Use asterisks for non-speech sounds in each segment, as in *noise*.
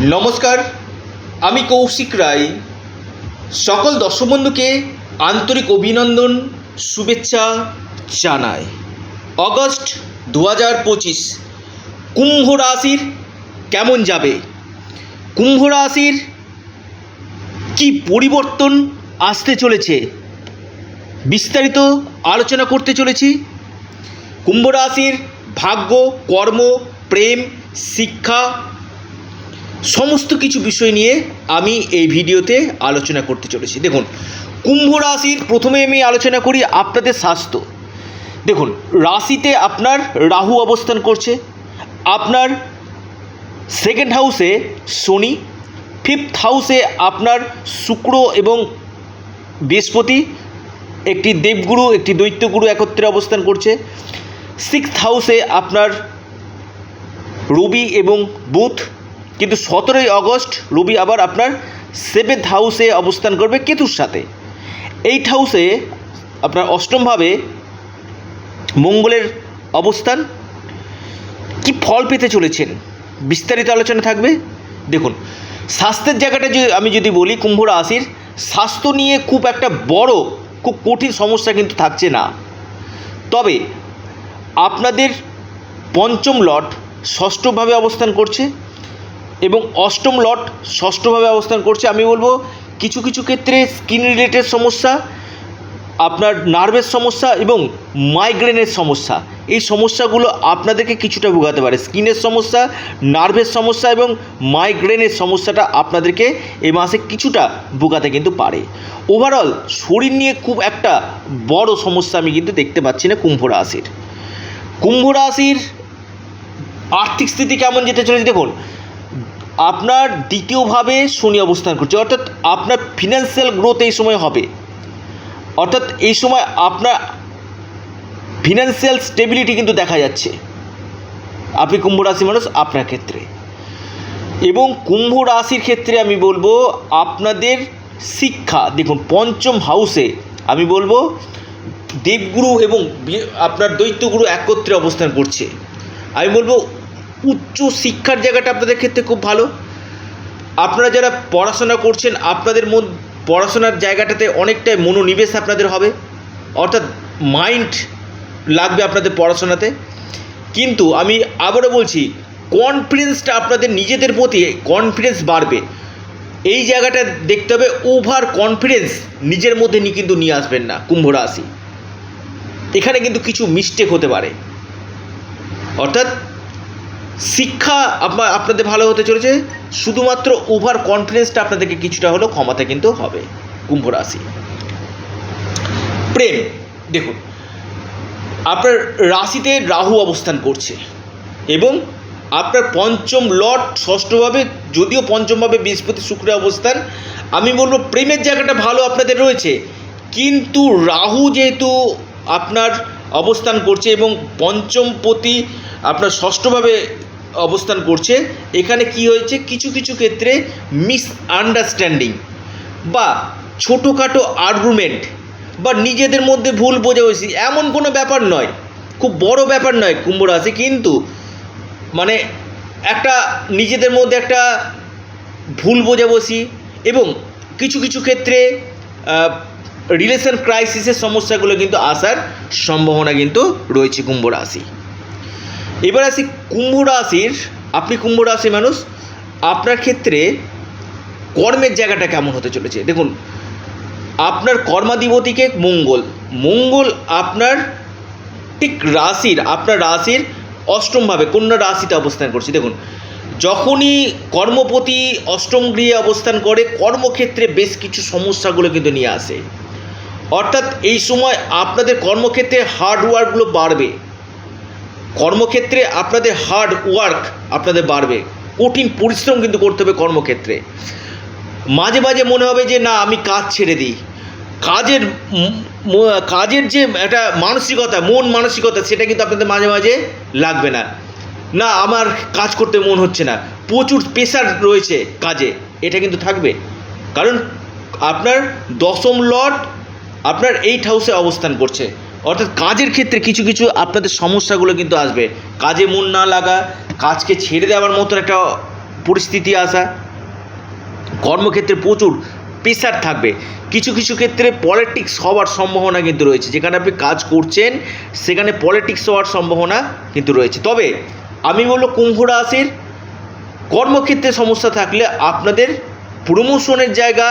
নমস্কার, আমি কৌশিক রায়। সকল দর্শক বন্ধুকে আন্তরিক অভিনন্দন, শুভেচ্ছা জানাই। অগস্ট দু হাজার পঁচিশ, কুম্ভ রাশির কেমন যাবে? কুম্ভ রাশির কি পরিবর্তন আসতে চলেছে? বিস্তারিত আলোচনা করতে চলেছি। কুম্ভ রাশির ভাগ্য, কর্ম, প্রেম, শিক্ষা সমস্ত কিছু বিষয় নিয়ে আমি এই ভিডিওতে আলোচনা করতে চলেছি। দেখুন, কুম্ভ রাশির প্রথমে আমি আলোচনা করি আপনাদের স্বাস্থ্য। দেখুন, রাশিতে আপনার রাহু অবস্থান করছে, আপনার সেকেন্ড হাউসে শনি ফিফথ হাউসে আপনার শুক্র এবং বৃহস্পতি, একটি দেবগুরু, একটি দৈত্যগুরু একত্রে অবস্থান করছে। সিক্সথ হাউসে আপনার রবি এবং বুধ কিন্তু সতেরোই অগস্ট রবি আবার আপনার সেভেন্থ হাউসে অবস্থান করবে কেতুর সাথে। এইট হাউসে আপনার অষ্টমভাবে মঙ্গলের অবস্থান কি ফল পেতে চলেছেন? বিস্তারিত আলোচনা থাকবে। দেখুন, স্বাস্থ্যের জায়গাটা যদি আমি যদি বলি, কুম্ভ রাশির, স্বাস্থ্য নিয়ে খুব একটা বড়, খুব কঠিন সমস্যা কিন্তু থাকছে না। তবে আপনাদের পঞ্চম লট ষষ্ঠভাবে অবস্থান করছে। এবং অষ্টম লট ষষ্ঠভাবে অবস্থান করছে। আমি বলব, কিছু কিছু ক্ষেত্রে স্কিন রিলেটেড সমস্যা, আপনার নার্ভের সমস্যা এবং মাইগ্রেনের সমস্যা। এই সমস্যাগুলো আপনাদেরকে কিছুটা ভোগাতে পারে। স্কিনের সমস্যা নার্ভের সমস্যা এবং মাইগ্রেনের সমস্যাটা আপনাদেরকে এই মাসে কিছুটা ভোগাতে কিন্তু পারে। ওভারঅল শরীর নিয়ে খুব একটা বড় সমস্যা আমি কিন্তু দেখতে পাচ্ছি না কুম্ভ রাশির। কুম্ভ রাশির আর্থিক স্থিতি কেমন যেতে চলেছে দেখুন আপনার দ্বিতীয়ভাবে শনি অবস্থান করছে। অর্থাৎ আপনার ফিনান্সিয়াল গ্রোথ এই সময় হবে। অর্থাৎ এই সময় আপনার ফিনান্সিয়াল স্টেবিলিটি কিন্তু দেখা যাচ্ছে। আপনি কুম্ভ রাশি মানুষ, আপনার ক্ষেত্রে। এবং কুম্ভ রাশির ক্ষেত্রে আমি বলব, আপনাদের শিক্ষা, দেখুন, পঞ্চম হাউসে আমি বলব, দেবগুরু এবং আপনার দৈত্যগুরু একত্রে অবস্থান করছে। আমি বলব উচ্চ শিক্ষার জায়গাটা আপনাদের ক্ষেত্রে খুব ভালো। আপনারা যারা পড়াশোনা করছেন, আপনাদের মধ্যে পড়াশোনার জায়গাটাতে অনেকটাই মনোনিবেশ আপনাদের হবে। অর্থাৎ মাইন্ড লাগবে আপনাদের পড়াশোনাতে। কিন্তু আমি আবারও বলছি, কনফিডেন্সটা আপনাদের নিজেদের প্রতি কনফিডেন্স বাড়বে। এই জায়গাটা দেখতে হবে, ওভার কনফিডেন্স নিজের মধ্যে নিয়ে কিন্তু নিয়ে আসবেন না, কুম্ভ রাশি। এখানে কিন্তু কিছু মিস্টেক হতে পারে। অর্থাৎ শিক্ষা আপনাদের ভালো হতে চলেছে, শুধুমাত্র ওভার কনফিডেন্সটা আপনাদেরকে কিছুটা হলেও ক্ষমাতে কিন্তু হবে, কুম্ভ রাশি। প্রেম, দেখুন, আপনার রাশিতে রাহু অবস্থান করছে এবং আপনার পঞ্চম লট ষষ্ঠভাবে, যদিও পঞ্চমভাবে বৃহস্পতি শুক্রের অবস্থান, আমি বলব প্রেমের জায়গাটা ভালো আপনাদের রয়েছে, কিন্তু রাহু যেহেতু আপনার অবস্থান করছে এবং পঞ্চমপতি আপনার ষষ্ঠভাবে অবস্থান করছে। এখানে কি হয়েছে? কিছু কিছু ক্ষেত্রে মিস আন্ডারস্ট্যান্ডিং বা ছোটোখাটো আর্গুমেন্ট বা নিজেদের মধ্যে ভুল বোঝাবুঝি এমন কোনো ব্যাপার নয়। খুব বড় ব্যাপার নয় কুম্ভ রাশি কিন্তু মানে একটা নিজেদের মধ্যে একটা ভুল বোঝাবুঝি এবং কিছু কিছু ক্ষেত্রে রিলেশন ক্রাইসিসের সমস্যাগুলো কিন্তু আসার সম্ভাবনা কিন্তু রয়েছে কুম্ভ রাশি এবার আসি কুম্ভ রাশির। আপনি কুম্ভ রাশি মানুষ, আপনার ক্ষেত্রে কর্মের জায়গাটা কেমন হতে চলেছে? দেখুন, আপনার কর্মাধিপতিকে মঙ্গল। মঙ্গল আপনার ঠিক রাশির, আপনার রাশির অষ্টমভাবে, কন্যা রাশিতে অবস্থান করছে। দেখুন, যখনই কর্মপতি অষ্টম গৃহে অবস্থান করে, কর্মক্ষেত্রে বেশ কিছু সমস্যাগুলো কিন্তু নিয়ে আসে। অর্থাৎ এই সময় আপনাদের কর্মক্ষেত্রে হার্ড ওয়ার্কগুলো বাড়বে। কর্মক্ষেত্রে আপনাদের হার্ড ওয়ার্ক আপনাদের বাড়বে। কঠিন পরিশ্রম কিন্তু করতে হবে কর্মক্ষেত্রে। মাঝে মাঝে মনে হবে যে, না, আমি কাজ ছেড়ে দিই। কাজের কাজের যে একটা মানসিকতা, মন মানসিকতা, সেটা কিন্তু আপনাদের মাঝে মাঝে লাগবে না। না, আমার কাজ করতে মন হচ্ছে না। প্রচুর প্রেশার রয়েছে কাজে। এটা কিন্তু থাকবে। কারণ আপনার দশম লট আপনার এইট হাউসে অবস্থান করছে। অর্থাৎ কাজের ক্ষেত্রে কিছু কিছু আপনাদের সমস্যাগুলো কিন্তু আসবে। কাজে মন না লাগা, কাজকে ছেড়ে দেওয়ার মতো একটা পরিস্থিতি আসা, কর্মক্ষেত্রে প্রচুর প্রেশার থাকবে। কিছু কিছু ক্ষেত্রে পলিটিক্স হওয়ার সম্ভাবনা কিন্তু রয়েছে। যেখানে আপনি কাজ করছেন, সেখানে পলিটিক্স হওয়ার সম্ভাবনা কিন্তু রয়েছে। তবে আমি বলব কুম্ভ রাশির কর্মক্ষেত্রে সমস্যা থাকলে আপনাদের প্রমোশনের জায়গা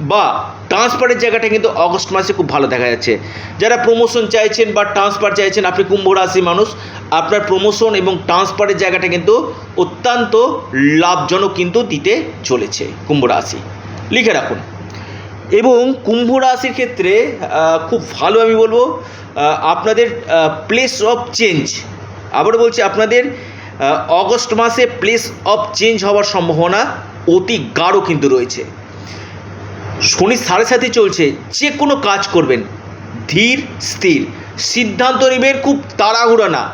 বা ট্রান্সফারের জায়গাটা কিন্তু অগস্ট মাসে খুব ভালো দেখা যাচ্ছে। যারা প্রমোশন চাইছেন বা ট্রান্সফার চাইছেন, আপনি কুম্ভ রাশি মানুষ, আপনার প্রমোশন এবং ট্রান্সফারের জায়গাটা কিন্তু অত্যন্ত লাভজনক কিন্তু দিতে চলেছে কুম্ভ রাশি। লিখে রাখুন। এবং কুম্ভ রাশির ক্ষেত্রে খুব ভালো আমি বলব আপনাদের প্লেস অফ চেঞ্জ আবারও বলছি, আপনাদের অগস্ট মাসে প্লেস অফ চেঞ্জ হওয়ার সম্ভাবনা অতি গাঢ় কিন্তু রয়েছে। শনি সাড়ে সাথে চলছে, যে কোনো কাজ করবেন। ধীর, স্থির। সিদ্ধান্ত নেবেন খুব তাড়াহুড়া না।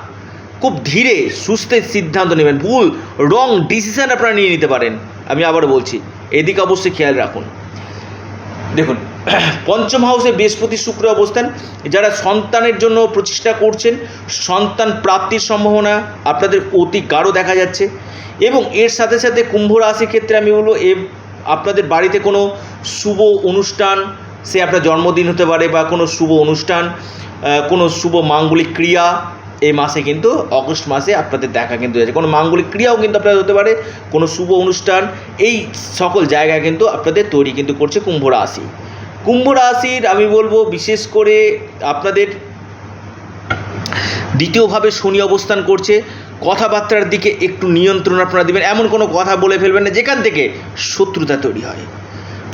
খুব ধীরে, সুস্থে সিদ্ধান্ত নেবেন। ভুল রং ডিসিশন আপনারা নিয়ে নিতে পারেন। আমি আবারও বলছি, এদিকে অবশ্যই খেয়াল রাখুন। দেখুন, *clears throat* পঞ্চম হাউসে বৃহস্পতি শুক্র অবস্থান। যারা সন্তানের জন্য প্রচেষ্টা করছেন, সন্তান প্রাপ্তির সম্ভাবনা আপনাদের অতি গাঢ় দেখা যাচ্ছে। এবং এর সাথে সাথে কুম্ভ রাশির ক্ষেত্রে আমি বলব এ আপনাদের বাড়িতে কোনো শুভ অনুষ্ঠান, সে আপনার জন্মদিন হতে পারে বা কোনো শুভ অনুষ্ঠান কোনো শুভ মাঙ্গলিক ক্রিয়া, এই মাসে কিন্তু, অগস্ট মাসে আপনাদের দেখা কিন্তু আছে কোনো মাঙ্গলিক ক্রিয়াও কিন্তু আপনাদের হতে পারে, কোনো শুভ অনুষ্ঠান, এই সকল জায়গায় কিন্তু আপনাদের তৈরি কিন্তু করছে কুম্ভ রাশি। কুম্ভ রাশির, আমি বলব, বিশেষ করে আপনাদের দ্বিতীয়ভাবে শনি অবস্থান করছে কথাবার্তার দিকে একটু নিয়ন্ত্রণ আপনারা দেবেন, এমন কোনো কথা বলে ফেলবেন না, যেখান থেকে শত্রুতা তৈরি হয়।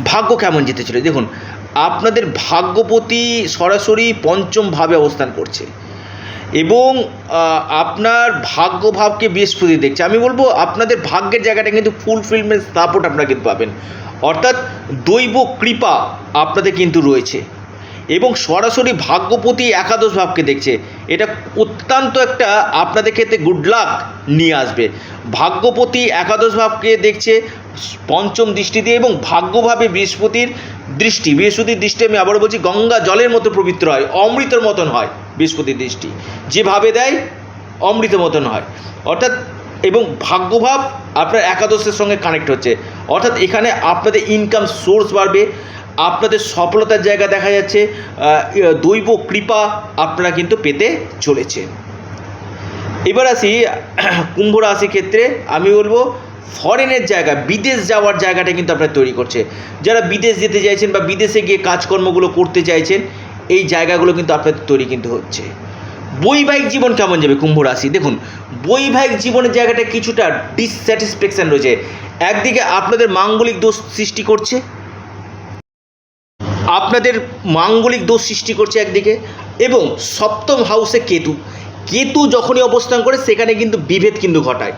ভাগ্য কেমন যেতে চলে দেখুন, আপনাদের ভাগ্যপতি সরাসরি পঞ্চম ভাবে অবস্থান করছে। এবং আপনার ভাগ্যভাবকে বৃহস্পতি দেখছে। আমি বলব, আপনাদের ভাগ্যের জায়গাটা কিন্তু ফুলফিলমেন্ট সাপোর্ট আপনারা কিন্তু পাবেন। অর্থাৎ দৈব কৃপা আপনাদের কিন্তু রয়েছে। এবং সরাসরি ভাগ্যপতি একাদশ ভাবকে দেখছে। এটা অত্যন্ত একটা আপনাদের ক্ষেত্রে গুড লাক নিয়ে আসবে। ভাগ্যপতি একাদশ ভাবকে দেখছে পঞ্চম দৃষ্টি দিয়ে এবং ভাগ্যভাবে বৃহস্পতির দৃষ্টি বৃহস্পতির দৃষ্টি আমি আবারও বলছি, গঙ্গা জলের মতো পবিত্র হয়, অমৃতের মতন হয় বৃহস্পতির দৃষ্টি। যেভাবে দেয়, অমৃতের মতন হয়। অর্থাৎ এবং ভাগ্যভাব আপনার একাদশের সঙ্গে কানেক্ট হচ্ছে। অর্থাৎ এখানে আপনাদের ইনকাম সোর্স বাড়বে। আপনাদের সফলতার জায়গা দেখা যাচ্ছে দৈব কৃপা আপনারা কিন্তু পেতে চলেছে এবার আসি, কুম্ভ রাশি ক্ষেত্রে, আমি বলব ফরেনের জায়গা, বিদেশ যাওয়ার জায়গাটা কিন্তু আপনার তৈরি করছে। যারা বিদেশ যেতে চাইছেন বা বিদেশে গিয়ে কাজকর্মগুলো করতে চাইছেন, এই জায়গাগুলো কিন্তু আপনাদের তৈরি কিন্তু হচ্ছে। বৈবাহিক জীবন কেমন যাবে কুম্ভ রাশি? দেখুন, বৈবাহিক জীবনের জায়গাটা কিছুটা ডিসস্যাটিসফ্যাকশান রয়েছে। একদিকে আপনাদের মাঙ্গলিক দোষ সৃষ্টি করছে আপনাদের মাঙ্গলিক দোষ সৃষ্টি করছে একদিকে এবং সপ্তম হাউসে কেতু। কেতু যখনই অবস্থান করে, সেখানে কিন্তু বিভেদ কিন্তু ঘটায়।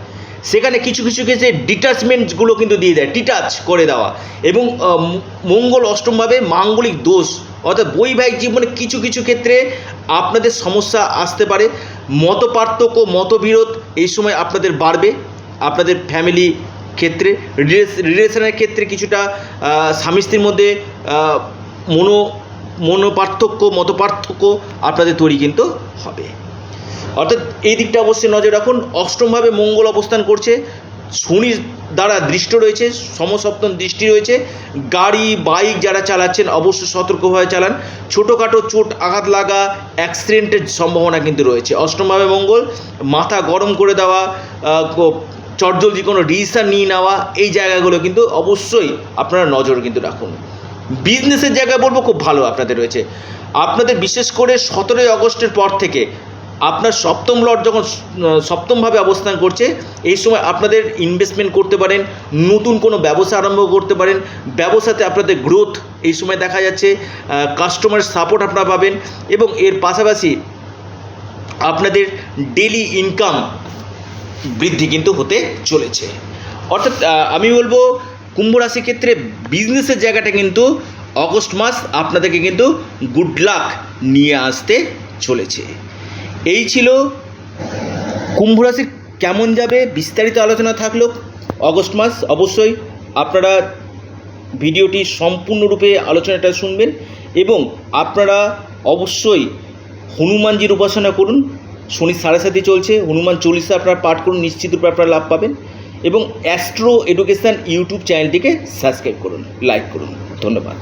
সেখানে কিছু কিছু ক্ষেত্রে ডিটাচমেন্টগুলো কিন্তু দিয়ে দেয় ডিটাচ করে দেওয়া। এবং মঙ্গল অষ্টমভাবে মাঙ্গলিক দোষ, অর্থাৎ বৈবাহিক জীবনে কিছু কিছু ক্ষেত্রে আপনাদের সমস্যা আসতে পারে। মত পার্থক্য মতবিরোধ এই সময় আপনাদের বাড়বে। আপনাদের ফ্যামিলি ক্ষেত্রে রিলেশনের ক্ষেত্রে কিছুটা স্বামী স্ত্রীর মধ্যে মনো, মনোপার্থক্য, মতপার্থক্য আপনাদের তৈরি কিন্তু হবে। অর্থাৎ এই দিকটা অবশ্যই নজর রাখুন। অষ্টমভাবে মঙ্গল অবস্থান করছে। শনি দ্বারা দৃষ্ট রয়েছে, সমসপ্তম দৃষ্টি রয়েছে। গাড়ি, বাইক যারা চালাচ্ছেন, অবশ্যই সতর্কভাবে চালান। ছোটোখাটো চোট, আঘাত লাগা, অ্যাক্সিডেন্টের সম্ভাবনা কিন্তু রয়েছে। অষ্টমভাবে মঙ্গল, মাথা গরম করে দেওয়া চটজলদি কোনো ডিসিশান নিয়ে নেওয়া, এই জায়গাগুলো কিন্তু অবশ্যই আপনারা নজর কিন্তু রাখুন। বিজনেসের জায়গায় বলব খুব ভালো আপনাদের রয়েছে। আপনাদের বিশেষ করে সতেরোই আগস্টের পর থেকে আপনার সপ্তম লর্ড যখন সপ্তমভাবে অবস্থান করছে, এই সময় আপনাদের ইনভেস্টমেন্ট করতে পারেন, নতুন কোনো ব্যবসা আরম্ভ করতে পারেন, ব্যবসাতে আপনাদের গ্রোথ এই সময় দেখা যাচ্ছে কাস্টমার সাপোর্ট আপনারা পাবেন এবং এর পাশাপাশি আপনাদের ডেলি ইনকাম বৃদ্ধি কিন্তু হতে চলেছে। অর্থাৎ আমি বলব কুম্ভ রাশির ক্ষেত্রে বিজনেসের জায়গাটা কিন্তু অগস্ট মাস আপনাদেরকে কিন্তু গুড লাক নিয়ে আসতে চলেছে। এই ছিল কুম্ভ রাশির কেমন যাবে বিস্তারিত আলোচনা থাকল অগস্ট মাস। অবশ্যই আপনারা ভিডিওটি সম্পূর্ণরূপে আলোচনাটা শুনবেন এবং আপনারা অবশ্যই হনুমানজির উপাসনা করুন। শনি সাড়ে সাথে চলছে। হনুমান চল্লিশে আপনারা পাঠ করুন। নিশ্চিত রূপে আপনারা লাভ পাবেন। এবং অ্যাস্ট্রো এডুকেশান ইউটিউব চ্যানেলটিকে সাবস্ক্রাইব করুন লাইক করুন ধন্যবাদ।